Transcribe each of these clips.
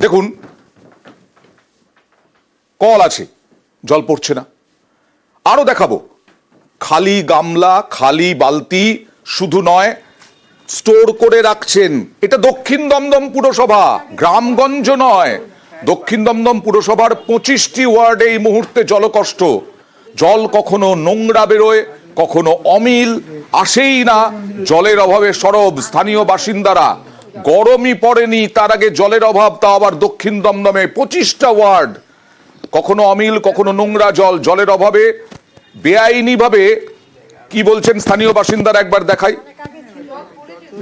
দেখুন, কল আছে, জল পড়ছে না। আরও দেখাবো, খালি গামলা, খালি বালতি, শুধু নয়, স্টোর করে রাখছেন। এটা দক্ষিণ দমদম পুরসভা, গ্রামগঞ্জ নয়। দক্ষিণ দমদম পুরসভার পঁচিশটি ওয়ার্ডে এই মুহূর্তে জলকষ্ট। জল কখনো নোংরা বেরোয়, কখনো অমিল, আসেই না। জলের অভাবে সরব স্থানীয় বাসিন্দারা। গরমই পড়েনি, তার আগে জলের অভাব, তা আবার দক্ষিণ দমদমে। পঁচিশটা ওয়ার্ড। কখনো অমিল, কখনো নোংরা জল, জলের অভাবে, বেআইনিভাবে, কি বলছেন স্থানীয় বাসিন্দারা একবার দেখাই।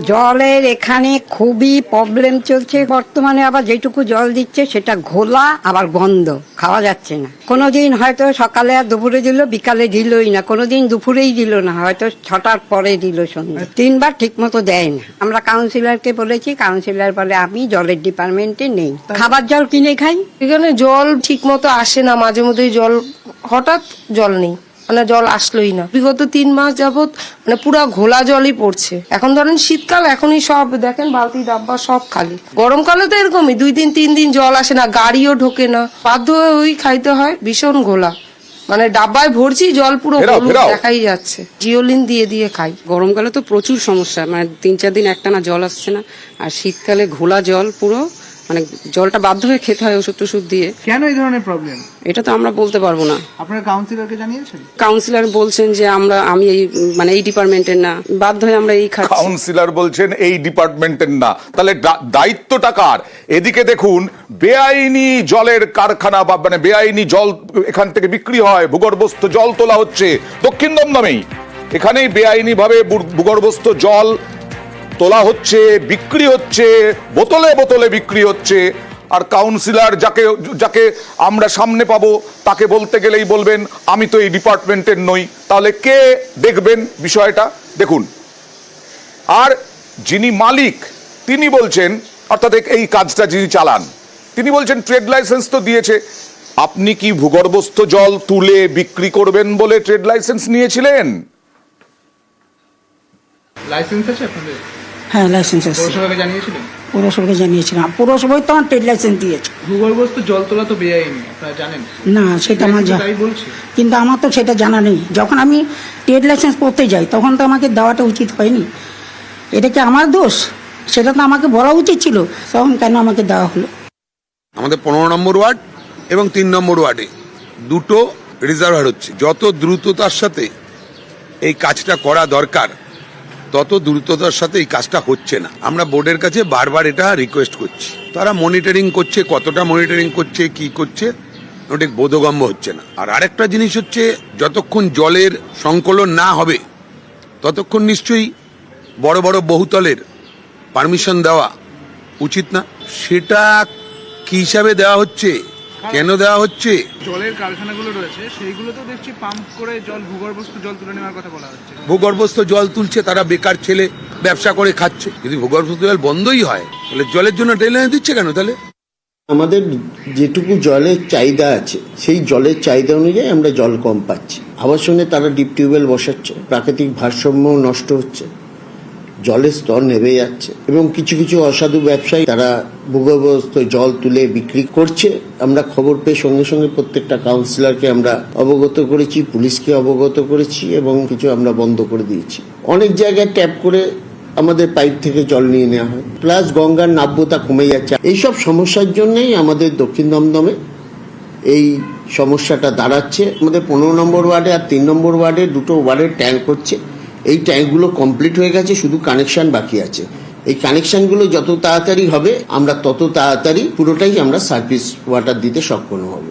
জলের এখানে খুবই প্রবলেম চলছে। বর্তমানে আবার যেটুকু জল দিচ্ছে, সেটা ঘোলা, আবার গন্ধ। খাওয়া যাচ্ছে না। কোনোদিন হয়তো সকালে আর দুপুরে দিল, বিকালে দিলই না। কোনোদিন দুপুরেই দিল না, হয়তো ছটার পরে দিল সন্ধ্যে। তিনবার ঠিক মতো দেয় না। আমরা কাউন্সিলরকে বলেছি কাউন্সিলর বলে, আমি জলের ডিপার্টমেন্টে নেই। খাবার জল কিনে খাই? এখানে জল ঠিক মতো আসে না। মাঝে মধ্যেই জল, হঠাৎ জল নেই। মানে জল আসলোই না। বিগত তিন মাস যাবৎ মানে পুরো ঘোলা জলই পড়ছে। এখন ধরেন শীতকাল এখনই সব দেখেন বালতি ডাব্বা সব খালি। গরমকালে তো এরকমই দুই দিন তিন দিন জল আসে না গাড়িও ঢোকে না। বাধ্য হয়ে ওই খাইতে হয় ভীষণ ঘোলা। মানে ডাব্বায় ভরছি জল পুরো দেখাই যাচ্ছে। জিওলিন দিয়ে দিয়ে খাই। গরমকালে তো প্রচুর সমস্যা মানে তিন চার দিন একটানা জল আসছে না আর শীতকালে ঘোলা জল পুরো মানে জলটা বাধ্য হয়ে খেতে হয় ওষুধ টষুধ দিয়ে। কেন এই ধরনের প্রবলেম এটা তো আমরা বলতে পারব না। আপনারা কাউন্সিলরকে জানিয়েছেন? কাউন্সিলর বলছেন যে আমরা আমি এই মানে এই ডিপার্টমেন্টের না। বাধ্য হয়ে আমরা এই খাচ্ছি। কাউন্সিলর বলছেন এই ডিপার্টমেন্টের না। তাহলে দায়িত্বটা কার? এদিকে দেখুন বেআইনি জলের কারখানা বা মানে বেআইনি জল এখান থেকে বিক্রি হয় ভূগর্ভস্থ জল তোলা হচ্ছে। দক্ষিণ দমদমেই। এখানেই বেআইনি ভাবে ভূগর্ভস্থ জল তোলা হচ্ছে, বিক্রি হচ্ছে, বোতলে বোতলে বিক্রি হচ্ছে। আর কাউন্সিলর যাকে যাকে আমরা সামনে পাবো, তাকে বলতে গেলেই বলবেন, আমি তো এই ডিপার্টমেন্টের নই। তাহলে কে দেখবেন বিষয়টা? দেখুন। আর যিনি মালিক, তিনি বলছেন, অর্থাৎ এই কাজটা যিনি চালান, তিনি বলছেন ট্রেড লাইসেন্স তো দিয়েছে। আপনি কি ভূগর্ভস্থ জল তুলে বিক্রি করবেন বলে ট্রেড লাইসেন্স নিয়েছিলেন? লাইসেন্স আছে আপনাদের? হ্যাঁ লাইসেন্স আছে। পৌরসভাকে জানিয়েছিলেন? পৌরসভাকে জানিয়েছিলাম। পৌরসভায় তো আমার ট্রেড লাইসেন্স দিয়েছে। ভূগর্ভস্থ জল তোলা তো বেআইনি আপনারা জানেন। না সেটা আমার লাইসেন্স জা- তাই বলছে। কিন্তু আমার তো সেটা জানা নেই। যখন আমি ট্রেড লাইসেন্স করতে যাই তখন তো আমাকে দেওয়াটা উচিত হয়নি। এটা কি আমার দোষ? সেটা তো আমাকে বলা উচিত ছিল। তখন কেন আমাকে দেওয়া হলো? আমাদের পনেরো নম্বর ওয়ার্ড এবং তিন নম্বর ওয়ার্ডে দুটো রিজার্ভার হচ্ছে। যত দ্রুততার সাথে এই কাজটা করা দরকার তত দ্রুততার সাথে এই কাজটা হচ্ছে না। আমরা বোর্ডের কাছে বারবার এটা রিকোয়েস্ট করছি। তারা মনিটরিং করছে, কতটা মনিটরিং করছে, কি করছে ওটা বোধগম্য হচ্ছে না। আর আরেকটা জিনিস হচ্ছে, যতক্ষণ জলের সংকলন না হবে, ততক্ষণ নিশ্চয়ই বড় বড় বহুতলের পারমিশন দেওয়া উচিত না। সেটা কি হিসাবে দেওয়া হচ্ছে? কেন দেওয়া হচ্ছে? জলের কারখানাগুলো রয়েছে সেইগুলো তো দেখছি পাম্প করে জল ভূগর্ভস্থ জল তুলে নেওয়ার কথা বলা হচ্ছে। ভূগর্ভস্থ জল তুলছে তারা বেকার ছেলে ব্যবসা করে খাচ্ছে। যদি ভূগর্ভস্থ জল বন্ধই হয় তাহলে জলের জন্য ট্রেন লাইন দিচ্ছে কেন তাহলে? আমাদের যেটুকু জলের চাহিদা আছে সেই জলের চাহিদা অনুযায়ী আমরা জল কম পাচ্ছি। আবার আবাসনে তারা ডিপ টিউবওয়েল বসাচ্ছে প্রাকৃতিক ভারসাম্য নষ্ট হচ্ছে। জলের স্তর নেমে যাচ্ছে এবং কিছু কিছু অসাধু ব্যবসায়ী তারা ভূগর্ভস্থ জল তুলে বিক্রি করছে। আমরা খবর পেয়ে সঙ্গে সঙ্গে প্রত্যেকটা কাউন্সিলরকে আমরা অবগত করেছি, পুলিশকে অবগত করেছি এবং কিছু আমরা বন্ধ করে দিয়েছি। অনেক জায়গায় ট্যাপ করে আমাদের পাইপ থেকে জল নিয়ে নেওয়া হয়। প্লাস গঙ্গার নাব্যতা কমে যাচ্ছে। এইসব সমস্যার জন্যই আমাদের দক্ষিণ দমদমে এই সমস্যাটা দাঁড়াচ্ছে। আমাদের পনেরো নম্বর ওয়ার্ডে আর তিন নম্বর ওয়ার্ডে দুটো ওয়ার্ডের ট্যাঙ্ক হচ্ছে। এই ট্যাঙ্কগুলো কমপ্লিট হয়ে গেছে, শুধু কানেকশন বাকি আছে। এই কানেকশনগুলো যত তাড়াতাড়ি হবে, আমরা তত তাড়াতাড়ি পুরোটাই আমরা সার্ভিস ওয়াটার দিতে সক্ষম হব।